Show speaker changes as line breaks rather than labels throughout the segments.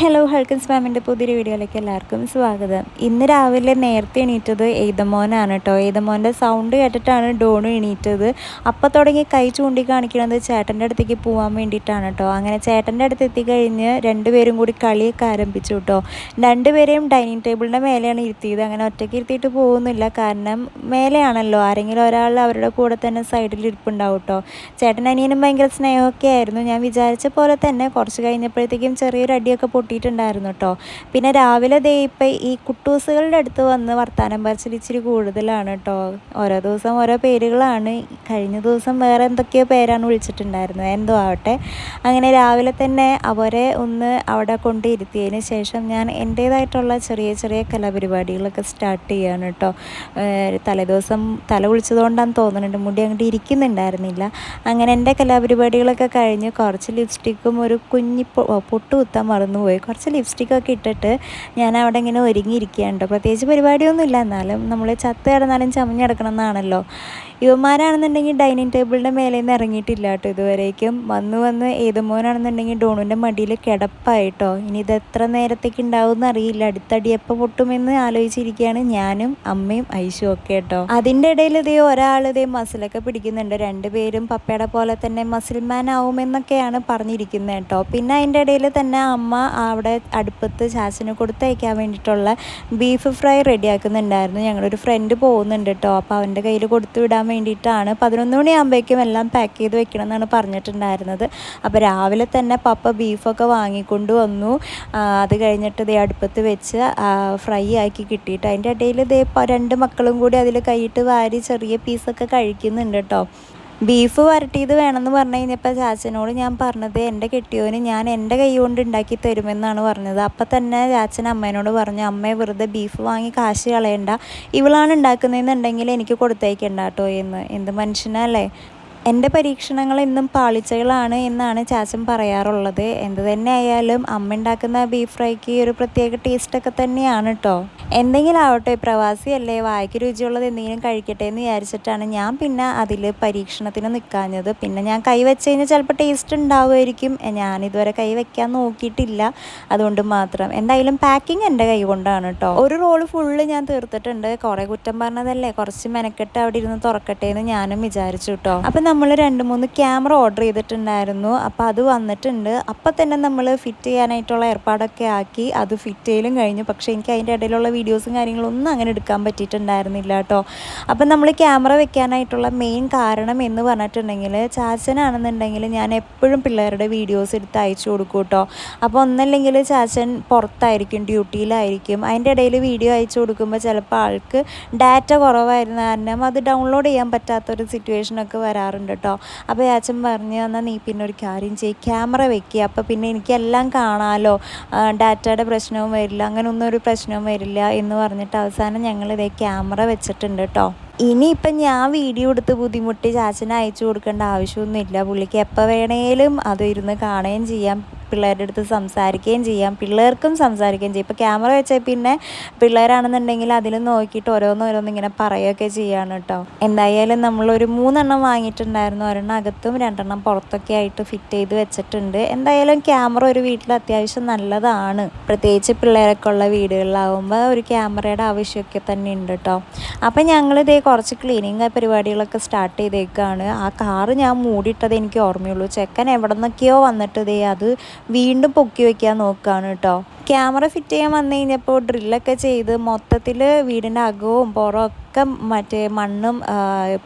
hello ഹൽക്കൻസ് മാമിൻ്റെ പുതിയൊരു വീഡിയോയിലേക്ക് എല്ലാവർക്കും സ്വാഗതം ഇന്ന് രാവിലെ നേരത്തെ എണീറ്റത് എയ്തമോനാണ് കേട്ടോ എയ്തമോൻ്റെ സൗണ്ട് കേട്ടിട്ടാണ് ഡോണു എണീറ്റത് അപ്പോൾ തുടങ്ങി കൈ ചൂണ്ടി കാണിക്കുന്നത് ചേട്ടൻ്റെ അടുത്തേക്ക് പോകാൻ വേണ്ടിയിട്ടാണ് കേട്ടോ അങ്ങനെ ചേട്ടൻ്റെ അടുത്ത് എത്തിക്കഴിഞ്ഞ് രണ്ടുപേരും കൂടി കളിയൊക്കെ ആരംഭിച്ചു കേട്ടോ രണ്ടുപേരെയും ഡൈനിങ് ടേബിളിൻ്റെ മേലെയാണ് ഇരുത്തിയത് അങ്ങനെ ഒറ്റയ്ക്ക് ഇരുത്തിയിട്ട് പോകുന്നില്ല കാരണം മേലെയാണല്ലോ ആരെങ്കിലും ഒരാൾ അവരുടെ കൂടെ തന്നെ സൈഡിൽ ഇരിപ്പുണ്ടാവും കേട്ടോ ചേട്ടൻ അനിയനും ഭയങ്കര സ്നേഹമൊക്കെ ആയിരുന്നു ഞാൻ വിചാരിച്ച പോലെ തന്നെ കുറച്ച് കഴിഞ്ഞപ്പോഴത്തേക്കും ചെറിയൊരു അടിയൊക്കെ പൊട്ടി കൂട്ടിയിട്ടുണ്ടായിരുന്നു കേട്ടോ പിന്നെ രാവിലെ ദേ ഇപ്പം ഈ കുട്ടൂസുകളുടെ അടുത്ത് വന്ന് വർത്താനം പറച്ചിൽ ഇച്ചിരി കൂടുതലാണ് കേട്ടോ ഓരോ ദിവസം ഓരോ പേരുകളാണ് കഴിഞ്ഞ ദിവസം വേറെ എന്തൊക്കെയോ പേരാണ് വിളിച്ചിട്ടുണ്ടായിരുന്നത് എന്തോ ആവട്ടെ അങ്ങനെ രാവിലെ തന്നെ അവരെ ഒന്ന് അവിടെ കൊണ്ടിരുത്തിയതിന് ശേഷം ഞാൻ എൻ്റേതായിട്ടുള്ള ചെറിയ ചെറിയ കലാപരിപാടികളൊക്കെ സ്റ്റാർട്ട് ചെയ്യാണ് കേട്ടോ തലേദിവസം തല കുളിച്ചതുകൊണ്ടാണ് തോന്നുന്നുണ്ട് മുടി അങ്ങോട്ട് ഇരിക്കുന്നുണ്ടായിരുന്നില്ല അങ്ങനെ എൻ്റെ കലാപരിപാടികളൊക്കെ കഴിഞ്ഞ് കുറച്ച് ലിപ്സ്റ്റിക്കും ഒരു കുഞ്ഞി പൊട്ടുകുത്താൻ മറന്നുപോയി കുറച്ച് ലിപ്സ്റ്റിക്കൊക്കെ ഇട്ടിട്ട് ഞാൻ അവിടെ ഇങ്ങനെ ഒരുങ്ങിയിരിക്കുകയാണ് കേട്ടോ പ്രത്യേകിച്ച് പരിപാടിയൊന്നുമില്ല എന്നാലും നമ്മൾ ചത്ത് കിടന്നാലും ചമഞ്ഞെടുക്കണം എന്നാണല്ലോ ഇവന്മാരാണെന്നുണ്ടെങ്കിൽ ഡൈനിങ് ടേബിളിൻ്റെ മേലെ നിന്ന് ഇറങ്ങിയിട്ടില്ല കേട്ടോ ഇതുവരേക്കും വന്ന് വന്ന് മോനാണെന്നുണ്ടെങ്കിൽ ഡോണുവിൻ്റെ മടിയിൽ കിടപ്പായിട്ടോ ഇനി ഇത് എത്ര നേരത്തേക്ക് ഉണ്ടാവുമെന്ന് അറിയില്ല അടുത്തടി എപ്പോൾ പൊട്ടുമെന്ന് ആലോചിച്ചിരിക്കുകയാണ് ഞാനും അമ്മയും ഐശും ഒക്കെ കേട്ടോ അതിൻ്റെ ഇടയിൽ ഇതേ ഒരാൾ ഇതേ മസിലൊക്കെ പിടിക്കുന്നുണ്ട് രണ്ടുപേരും പപ്പയുടെ പോലെ തന്നെ മസിൽമാൻ ആവുമെന്നൊക്കെയാണ് പറഞ്ഞിരിക്കുന്നത് കേട്ടോ പിന്നെ അതിൻ്റെ ഇടയിൽ തന്നെ അമ്മ അവിടെ അടുപ്പത്ത് ചാച്ചന് കൊടുത്തയക്കാൻ വേണ്ടിയിട്ടുള്ള ബീഫ് ഫ്രൈ റെഡിയാക്കുന്നുണ്ടായിരുന്നു ഞങ്ങളൊരു ഫ്രണ്ട് പോകുന്നുണ്ട് കേട്ടോ അപ്പോൾ അവൻ്റെ കയ്യിൽ കൊടുത്തു വിടാൻ വേണ്ടിയിട്ടാണ് പതിനൊന്ന് മണിയാകുമ്പോഴേക്കും എല്ലാം പാക്ക് ചെയ്ത് വെക്കണം എന്നാണ് പറഞ്ഞിട്ടുണ്ടായിരുന്നത് അപ്പോൾ രാവിലെ തന്നെ പപ്പ ബീഫൊക്കെ വാങ്ങിക്കൊണ്ട് വന്നു അത് കഴിഞ്ഞിട്ട് ഇതേ അടുപ്പത്ത് വെച്ച് ഫ്രൈ ആക്കി കിട്ടിയിട്ട് അതിൻ്റെ ഇടയിൽ ഇതേ രണ്ട് മക്കളും കൂടി അതിൽ കൈയിട്ട് വാരി ചെറിയ പീസൊക്കെ കഴിക്കുന്നുണ്ട് കേട്ടോ ബീഫ് വരട്ടിയത് വേണമെന്ന് പറഞ്ഞു കഴിഞ്ഞപ്പോൾ ചാച്ചനോട് ഞാൻ പറഞ്ഞത് എൻ്റെ കെട്ടിയോന് ഞാൻ എൻ്റെ കൈ കൊണ്ട് ഉണ്ടാക്കി തരുമെന്നാണ് പറഞ്ഞത് അപ്പം തന്നെ ചാച്ചൻ അമ്മേനോട് പറഞ്ഞു അമ്മയെ വെറുതെ ബീഫ് വാങ്ങി കാശ് കളയണ്ട ഇവളാണ് ഉണ്ടാക്കുന്നതെന്നുണ്ടെങ്കിൽ എനിക്ക് കൊടുത്തേക്കണ്ട കേട്ടോ എന്ന് എന്ത് മനുഷ്യനല്ലേ എൻ്റെ പരീക്ഷണങ്ങൾ എന്നും പാളിച്ചകളാണ് എന്നാണ് ചാച്ചൻ പറയാറുള്ളത് എന്ത് തന്നെ ആയാലും അമ്മ ഉണ്ടാക്കുന്ന ബീഫ് ഫ്രൈക്ക് ഒരു പ്രത്യേക ടേസ്റ്റൊക്കെ തന്നെയാണ് കേട്ടോ എന്തെങ്കിലും ആവട്ടെ അല്ലേ വായിക്ക് രുചിയുള്ളത് എന്തെങ്കിലും കഴിക്കട്ടെ എന്ന് വിചാരിച്ചിട്ടാണ് ഞാൻ പിന്നെ അതിൽ പരീക്ഷണത്തിന് നിൽക്കാഞ്ഞത് പിന്നെ ഞാൻ കൈ വെച്ച് കഴിഞ്ഞാൽ ചിലപ്പോൾ ടേസ്റ്റ് ഉണ്ടാവുമായിരിക്കും ഞാനിതുവരെ കൈ വെക്കാൻ നോക്കിയിട്ടില്ല അതുകൊണ്ട് മാത്രം എന്തായാലും പാക്കിംഗ് എൻ്റെ കൈ കൊണ്ടാണ് കേട്ടോ ഒരു റോള് ഫുള്ള് ഞാൻ തീർത്തിട്ടുണ്ട് കുറേ കുറ്റം പറഞ്ഞതല്ലേ കുറച്ച് മെനക്കെട്ട് അവിടെ ഇരുന്ന് തുറക്കട്ടെ എന്ന് ഞാനും വിചാരിച്ചു കേട്ടോ അപ്പം നമ്മൾ രണ്ട് മൂന്ന് ക്യാമറ ഓർഡർ ചെയ്തിട്ടുണ്ടായിരുന്നു അപ്പോൾ അത് വന്നിട്ടുണ്ട് അപ്പോൾ തന്നെ നമ്മൾ ഫിറ്റ് ചെയ്യാനായിട്ടുള്ള ഏർപ്പാടൊക്കെ ആക്കി അത് ഫിറ്റ് ചെയ്യലും കഴിഞ്ഞു പക്ഷേ എനിക്ക് അതിൻ്റെ ഇടയിലുള്ള വീഡിയോസും കാര്യങ്ങളൊന്നും അങ്ങനെ എടുക്കാൻ പറ്റിയിട്ടുണ്ടായിരുന്നില്ല കേട്ടോ അപ്പം നമ്മൾ ക്യാമറ വെക്കാനായിട്ടുള്ള മെയിൻ കാരണം എന്ന് പറഞ്ഞിട്ടുണ്ടെങ്കിൽ ചാച്ചനാണെന്നുണ്ടെങ്കിൽ ഞാൻ എപ്പോഴും പിള്ളേരുടെ വീഡിയോസ് എടുത്ത് അയച്ചു കൊടുക്കും കേട്ടോ അപ്പോൾ ഒന്നല്ലെങ്കിൽ ചാച്ചൻ പുറത്തായിരിക്കും ഡ്യൂട്ടിയിലായിരിക്കും അതിൻ്റെ ഇടയിൽ വീഡിയോ അയച്ചു കൊടുക്കുമ്പോൾ ചിലപ്പോൾ ആൾക്ക് ഡാറ്റ കുറവായിരുന്ന കാരണം അത് ഡൗൺലോഡ് ചെയ്യാൻ പറ്റാത്തൊരു സിറ്റുവേഷനൊക്കെ വരാറുണ്ട് ഉണ്ട് കേട്ടോ അപ്പോൾ അച്ഛൻ പറഞ്ഞു തന്നാൽ നീ പിന്നെ ഒരു കാര്യം ചെയ്യും ക്യാമറ വെക്കുക അപ്പോൾ പിന്നെ എനിക്കെല്ലാം കാണാമല്ലോ ഡാറ്റയുടെ പ്രശ്നവും വരില്ല അങ്ങനെ ഒന്നും ഒരു പ്രശ്നവും വരില്ല എന്ന് പറഞ്ഞിട്ട് അവസാനം ഞങ്ങൾ ഇതേ ക്യാമറ വെച്ചിട്ടുണ്ട് കേട്ടോ ഇനിയിപ്പം ഞാൻ വീഡിയോ എടുത്ത് ബുദ്ധിമുട്ടി ചാച്ചന് അയച്ചു കൊടുക്കേണ്ട ആവശ്യമൊന്നുമില്ല പുള്ളിക്ക് എപ്പോൾ വേണേലും അതിരുന്ന് ഇരുന്ന് കാണുകയും ചെയ്യാം പിള്ളേരുടെ അടുത്ത് സംസാരിക്കുകയും ചെയ്യാം പിള്ളേർക്കും സംസാരിക്കുകയും ചെയ്യാം ഇപ്പോൾ ക്യാമറ വെച്ചാൽ പിന്നെ പിള്ളേരാണെന്നുണ്ടെങ്കിൽ അതിൽ നോക്കിയിട്ട് ഓരോന്നോരോന്ന് ഇങ്ങനെ പറയുകയൊക്കെ ചെയ്യാണ് കേട്ടോ എന്തായാലും നമ്മളൊരു മൂന്നെണ്ണം വാങ്ങിയിട്ടുണ്ടായിരുന്നു ഒരെണ്ണം അകത്തും രണ്ടെണ്ണം പുറത്തൊക്കെ ആയിട്ട് ഫിറ്റ് ചെയ്ത് വെച്ചിട്ടുണ്ട് എന്തായാലും ക്യാമറ ഒരു വീട്ടിൽ അത്യാവശ്യം നല്ലതാണ് പ്രത്യേകിച്ച് പിള്ളേരൊക്കെ ഉള്ള വീടുകളിലാവുമ്പോൾ ഒരു ക്യാമറയുടെ ആവശ്യമൊക്കെ തന്നെ ഉണ്ട് കേട്ടോ അപ്പം ഞങ്ങളിതേ കുറച്ച് ക്ലീനിങ് പരിപാടികളൊക്കെ സ്റ്റാർട്ട് ചെയ്തേക്കാണ് ആ കാറ് ഞാൻ മൂടിയിട്ടത് എനിക്ക് ഓർമ്മയുള്ളൂ ചെക്കൻ എവിടെ നിന്നൊക്കെയോ വന്നിട്ടതേ അത് വീണ്ടും പൊക്കി വെക്കാൻ നോക്കുകയാണ് കേട്ടോ ക്യാമറ ഫിറ്റ് ചെയ്യാൻ വന്നു കഴിഞ്ഞപ്പോൾ ഡ്രില്ലൊക്കെ ചെയ്ത് മൊത്തത്തിൽ വീടിൻ്റെ അകവും പുറമൊക്കെ മറ്റേ മണ്ണും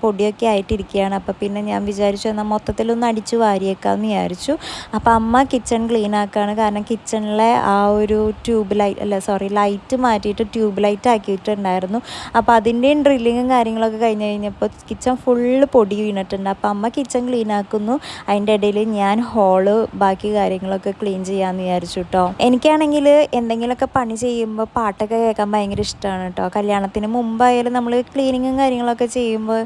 പൊടിയൊക്കെ ആയിട്ടിരിക്കുകയാണ് അപ്പോൾ പിന്നെ ഞാൻ വിചാരിച്ചു എന്നാൽ മൊത്തത്തിലൊന്ന് അടിച്ചു വാരിയേക്കാമെന്ന് വിചാരിച്ചു അപ്പോൾ അമ്മ കിച്ചൺ ക്ലീൻ ആക്കുകയാണ് കാരണം കിച്ചണിലെ ആ ഒരു ട്യൂബ് ലൈറ്റ് അല്ല സോറി ലൈറ്റ് മാറ്റിയിട്ട് ട്യൂബ് ലൈറ്റ് ആക്കിയിട്ടുണ്ടായിരുന്നു അപ്പോൾ അതിൻ്റെയും ഡ്രില്ലിങ്ങും കാര്യങ്ങളൊക്കെ കഴിഞ്ഞ് കഴിഞ്ഞപ്പോൾ കിച്ചൺ ഫുള്ള് പൊടി വീണിട്ടുണ്ട് അപ്പോൾ അമ്മ കിച്ചൺ ക്ലീൻ ആക്കുന്നു അതിൻ്റെ ഇടയിൽ ഞാൻ ഹോള് ബാക്കി കാര്യങ്ങളൊക്കെ ക്ലീൻ ചെയ്യാമെന്ന് വിചാരിച്ചു കേട്ടോ എനിക്കാണെങ്കിൽ എന്തെങ്കിലുമൊക്കെ പണി ചെയ്യുമ്പോൾ പാട്ടൊക്കെ കേൾക്കാൻ ഭയങ്കര ഇഷ്ടമാണ് കേട്ടോ കല്യാണത്തിന് മുമ്പായാലും നമ്മൾ ക്ലീനിങ്ങും കാര്യങ്ങളൊക്കെ ചെയ്യുമ്പോൾ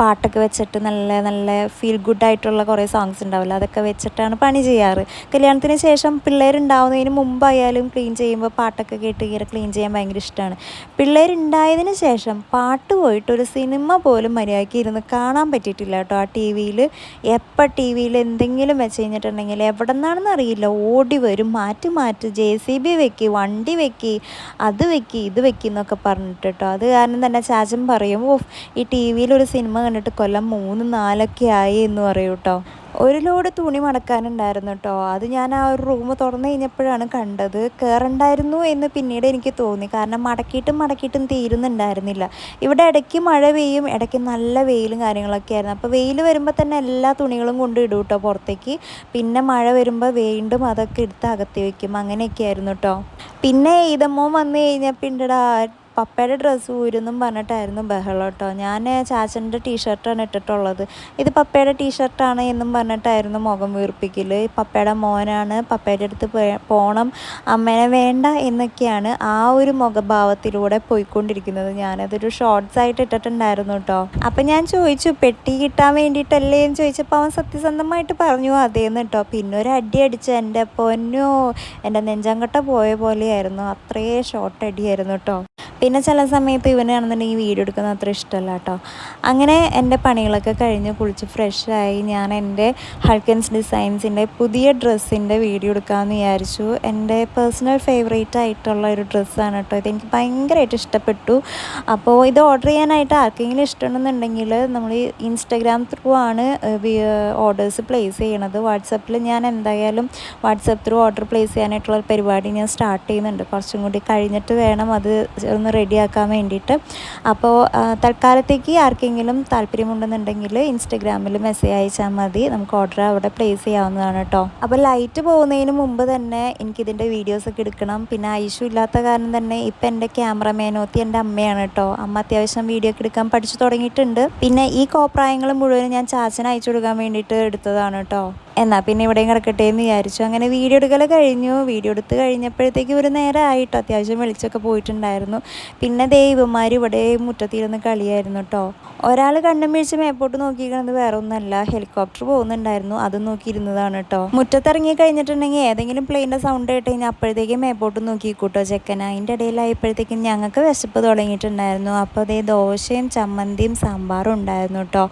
പാട്ടൊക്കെ വെച്ചിട്ട് നല്ല നല്ല ഫീൽ ഗുഡ് ആയിട്ടുള്ള കുറേ സോങ്സ് ഉണ്ടാവില്ല അതൊക്കെ വെച്ചിട്ടാണ് പണി ചെയ്യാറ് കല്യാണത്തിന് ശേഷം പിള്ളേരുണ്ടാവുന്നതിന് മുമ്പായാലും ക്ലീൻ ചെയ്യുമ്പോൾ പാട്ടൊക്കെ കേട്ട് ഇങ്ങനെ ക്ലീൻ ചെയ്യാൻ ഭയങ്കര ഇഷ്ടമാണ് പിള്ളേരുണ്ടായതിന് ശേഷം പാട്ട് പോയിട്ട് ഒരു സിനിമ പോലും മര്യാദയ്ക്ക് ഇരുന്ന് കാണാൻ പറ്റിയിട്ടില്ല കേട്ടോ ആ ടി വിയിൽ എപ്പം ടി വിയിൽ എന്തെങ്കിലും വെച്ച് കഴിഞ്ഞിട്ടുണ്ടെങ്കിൽ എവിടെ നിന്നാണെന്ന് അറിയില്ല ഓടി വരും മാറ്റി മാറ്റി ജെ സി ബി വെക്കി വണ്ടി വെക്കി അത് വെക്കി ഇത് വെക്ക് എന്നൊക്കെ പറഞ്ഞിട്ട് കേട്ടോ അത് കാരണം തന്നെ ചാച്ചൻ പറയും ഓ ഈ ടി വിയിലൊരു സിനിമ കണ്ടിട്ട് കൊല്ലം മൂന്ന് നാലൊക്കെ ആയി എന്ന് പറയൂട്ടോ കേട്ടോ ഒരു ലോഡ് തുണി മടക്കാനുണ്ടായിരുന്നു കേട്ടോ അത് ഞാൻ ആ ഒരു റൂം തുറന്നു കഴിഞ്ഞപ്പോഴാണ് കണ്ടത് കയറണ്ടായിരുന്നു എന്ന് പിന്നീട് എനിക്ക് തോന്നി കാരണം മടക്കിയിട്ടും മടക്കിയിട്ടും തീരുന്നുണ്ടായിരുന്നില്ല ഇവിടെ ഇടയ്ക്ക് മഴ പെയ്യും ഇടയ്ക്ക് നല്ല വെയിലും കാര്യങ്ങളൊക്കെ ആയിരുന്നു അപ്പോൾ വെയിൽ വരുമ്പോൾ തന്നെ എല്ലാ തുണികളും കൊണ്ട് ഇടും കേട്ടോ പുറത്തേക്ക് പിന്നെ മഴ വരുമ്പോൾ വീണ്ടും അതൊക്കെ എടുത്ത് അകത്തി വയ്ക്കും അങ്ങനെയൊക്കെ ആയിരുന്നു കേട്ടോ പിന്നെ ഈതമ്മോ വന്നു കഴിഞ്ഞപ്പോൾ ഉണ്ടടാ പപ്പയുടെ ഡ്രസ്സ് ഊരുന്നും പറഞ്ഞിട്ടായിരുന്നു ബഹളം കേട്ടോ ഞാൻ ചാച്ചൻ്റെ ടീഷർട്ടാണ് ഇട്ടിട്ടുള്ളത് ഇത് പപ്പയുടെ ടീഷർട്ടാണ് എന്നും പറഞ്ഞിട്ടായിരുന്നു മുഖം വീർപ്പിക്കൽ പപ്പയുടെ മോനാണ് പപ്പയുടെ അടുത്ത് പോണം അമ്മേനെ വേണ്ട എന്നൊക്കെയാണ് ആ ഒരു മുഖഭാവത്തിലൂടെ പോയിക്കൊണ്ടിരിക്കുന്നത് ഞാനതൊരു ഷോർട്സ് ആയിട്ട് ഇട്ടിട്ടുണ്ടായിരുന്നു കേട്ടോ അപ്പം ഞാൻ ചോദിച്ചു പെട്ടി കിട്ടാൻ വേണ്ടിയിട്ടല്ലേ എന്ന് ചോദിച്ചപ്പോൾ അവൻ സത്യസന്ധമായിട്ട് പറഞ്ഞു അതേന്ന് കേട്ടോ പിന്നെ ഒരു അടി അടിച്ച് എൻ്റെ പൊന്നോ എൻ്റെ നെഞ്ചങ്കട്ട പോയ പോലെയായിരുന്നു അത്രയേ ഷോർട്ട് അടിയായിരുന്നു കേട്ടോ പിന്നെ ചില സമയത്ത് ഇവനാണെന്നുണ്ടെങ്കിൽ വീഡിയോ എടുക്കുന്നത് അത്ര ഇഷ്ടമല്ല കേട്ടോ അങ്ങനെ എൻ്റെ പണികളൊക്കെ കഴിഞ്ഞ് കുളിച്ച് ഫ്രഷായി ഞാൻ എൻ്റെ ഹൾക്കൻസ് ഡിസൈൻസിൻ്റെ പുതിയ ഡ്രസ്സിൻ്റെ വീഡിയോ എടുക്കാമെന്ന് വിചാരിച്ചു എൻ്റെ പേഴ്സണൽ ഫേവറേറ്റ് ആയിട്ടുള്ള ഒരു ഡ്രസ്സാണ് കേട്ടോ ഇതെനിക്ക് ഭയങ്കരമായിട്ട് ഇഷ്ടപ്പെട്ടു അപ്പോൾ ഇത് ഓർഡർ ചെയ്യാനായിട്ട് ആർക്കെങ്കിലും ഇഷ്ടമുണ്ടെന്നുണ്ടെങ്കിൽ നമ്മൾ ഇൻസ്റ്റഗ്രാം ത്രൂ ആണ് ഓർഡേഴ്സ് പ്ലേസ് ചെയ്യണത് വാട്സപ്പിൽ ഞാൻ എന്തായാലും വാട്സപ്പ് ത്രൂ ഓർഡർ പ്ലേസ് ചെയ്യാനായിട്ടുള്ള പരിപാടി ഞാൻ സ്റ്റാർട്ട് ചെയ്യുന്നുണ്ട് കുറച്ചും കൂടി കഴിഞ്ഞിട്ട് വേണം അത് ഒന്ന് റെഡിയാക്കാൻ വേണ്ടിയിട്ട് അപ്പോൾ തൽക്കാലത്തേക്ക് ആർക്കെങ്കിലും താല്പര്യമുണ്ടെന്നുണ്ടെങ്കിൽ ഇൻസ്റ്റഗ്രാമിൽ മെസ്സേജ് അയച്ചാൽ മതി നമുക്ക് ഓർഡർ അവിടെ പ്ലേസ് ചെയ്യാവുന്നതാണ് കേട്ടോ അപ്പോൾ ലൈറ്റ് പോകുന്നതിന് മുമ്പ് തന്നെ എനിക്കിതിൻ്റെ വീഡിയോസൊക്കെ എടുക്കണം പിന്നെ ഐഷു ഇല്ലാത്ത കാരണം തന്നെ ഇപ്പം എൻ്റെ ക്യാമറമാനോത്തി എൻ്റെ അമ്മയാണ് കേട്ടോ അമ്മ അത്യാവശ്യം വീഡിയോ ഒക്കെ എടുക്കാൻ പഠിച്ചു തുടങ്ങിയിട്ടുണ്ട് പിന്നെ ഈ കോപ്രായങ്ങൾ മുഴുവനും ഞാൻ ചാച്ചന് അയച്ചു കൊടുക്കാൻ വേണ്ടിയിട്ട് എടുത്തതാണ് കേട്ടോ എന്നാൽ പിന്നെ ഇവിടെയും കിടക്കട്ടെ എന്ന് വിചാരിച്ചു അങ്ങനെ വീഡിയോ എടുക്കൽ കഴിഞ്ഞു വീഡിയോ എടുത്ത് കഴിഞ്ഞപ്പോഴത്തേക്കും ഒരു നേരമായിട്ടോ അത്യാവശ്യം വിളിച്ചൊക്കെ പോയിട്ടുണ്ടായിരുന്നു പിന്നെ ദൈവന്മാർ ഇവിടെ മുറ്റത്തിരുന്ന് കളിയായിരുന്നു കേട്ടോ ഒരാൾ കണ്ണും വീഴ്ച മേപ്പോട്ട് നോക്കിയിരിക്കുന്നത് വേറെ ഒന്നല്ല ഹെലികോപ്റ്റർ പോകുന്നുണ്ടായിരുന്നു അത് നോക്കിയിരുന്നതാണ് കേട്ടോ മുറ്റത്തിറങ്ങി കഴിഞ്ഞിട്ടുണ്ടെങ്കിൽ ഏതെങ്കിലും പ്ലെയിനിൻ്റെ സൗണ്ട് കേട്ട് കഴിഞ്ഞാൽ അപ്പോഴത്തേക്കും മേപ്പോട്ട് നോക്കിക്കൂട്ടോ ചെക്കൻ അതിൻ്റെ ഇടയിലായപ്പോഴത്തേക്കും ഞങ്ങൾക്ക് വിശപ്പ് തുടങ്ങിയിട്ടുണ്ടായിരുന്നു അപ്പോൾ അതേ ദോശയും ചമ്മന്തിയും സാമ്പാറും ഉണ്ടായിരുന്നു കേട്ടോ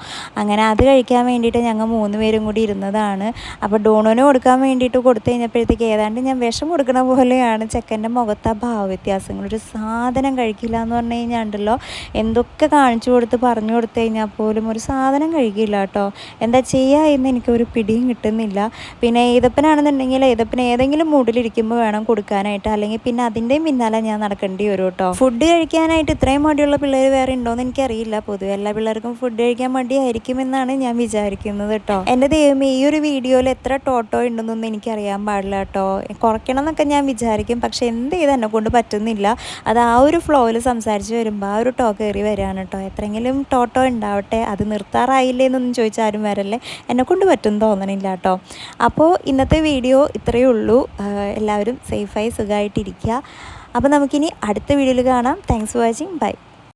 അങ്ങനെ അത് കഴിക്കാൻ വേണ്ടിയിട്ട് ഞങ്ങൾ മൂന്ന് പേരും കൂടി ഇരുന്നതാണ് അപ്പോൾ ഡോണോന് കൊടുക്കാൻ വേണ്ടിയിട്ട് കൊടുത്തു കഴിഞ്ഞപ്പോഴത്തേക്ക് ഏതാണ്ട് ഞാൻ വിഷം കൊടുക്കണ പോലെയാണ് ചെക്കൻ്റെ മുഖത്ത് ആ ഭാവവ്യത്യാസങ്ങൾ ഒരു സാധനം കഴിക്കില്ല എന്ന് പറഞ്ഞു കഴിഞ്ഞാൽ ഉണ്ടല്ലോ എന്തൊക്കെ കാണിച്ചു കൊടുത്ത് പറഞ്ഞു കൊടുത്തു കഴിഞ്ഞാൽ പോലും ഒരു സാധനം കഴിക്കില്ല കേട്ടോ എന്താ ചെയ്യുക എന്ന് എനിക്കൊരു പിടിയും കിട്ടുന്നില്ല പിന്നെ ഏതപ്പനാണെന്നുണ്ടെങ്കിൽ ഏതപ്പന് ഏതെങ്കിലും മൂഡിലിരിക്കുമ്പോൾ വേണം കൊടുക്കാനായിട്ട് അല്ലെങ്കിൽ പിന്നെ അതിൻ്റെയും പിന്നാലെ ഞാൻ നടക്കേണ്ടി വരും കേട്ടോ ഫുഡ് കഴിക്കാനായിട്ട് ഇത്രയും മടിയുള്ള പിള്ളേർ വേറെ എന്ന് എനിക്കറിയില്ല പൊതുവെ എല്ലാ പിള്ളേർക്കും ഫുഡ് കഴിക്കാൻ മടിയായിരിക്കും എന്നാണ് ഞാൻ വിചാരിക്കുന്നത് കേട്ടോ എൻ്റെ ദൈവമേ ഈ ഒരു വീഡിയോ വീഡിയോയിൽ എത്ര ടോട്ടോ ഉണ്ടെന്നൊന്നും എനിക്കറിയാൻ പാടില്ല കേട്ടോ കുറയ്ക്കണം എന്നൊക്കെ ഞാൻ വിചാരിക്കും പക്ഷെ എന്ത് ചെയ്ത് എന്നെ കൊണ്ട് പറ്റുന്നില്ല അത് ആ ഒരു ഫ്ലോയിൽ സംസാരിച്ച് വരുമ്പോൾ ആ ഒരു ടോ കയറി വരികയാണ് കേട്ടോ എത്രയെങ്കിലും ടോട്ടോ ഉണ്ടാവട്ടെ അത് നിർത്താറായില്ലേ എന്നൊന്നും ചോദിച്ചാൽ ആരും വരല്ലേ എന്നെ കൊണ്ട് പറ്റും തോന്നണില്ല കേട്ടോ അപ്പോൾ ഇന്നത്തെ വീഡിയോ ഇത്രയേ ഉള്ളൂ എല്ലാവരും സേഫായി സുഖമായിട്ടിരിക്കുക അപ്പോൾ നമുക്കിനി അടുത്ത വീഡിയോയിൽ കാണാം താങ്ക്സ് ഫോർ വാച്ചിങ് ബൈ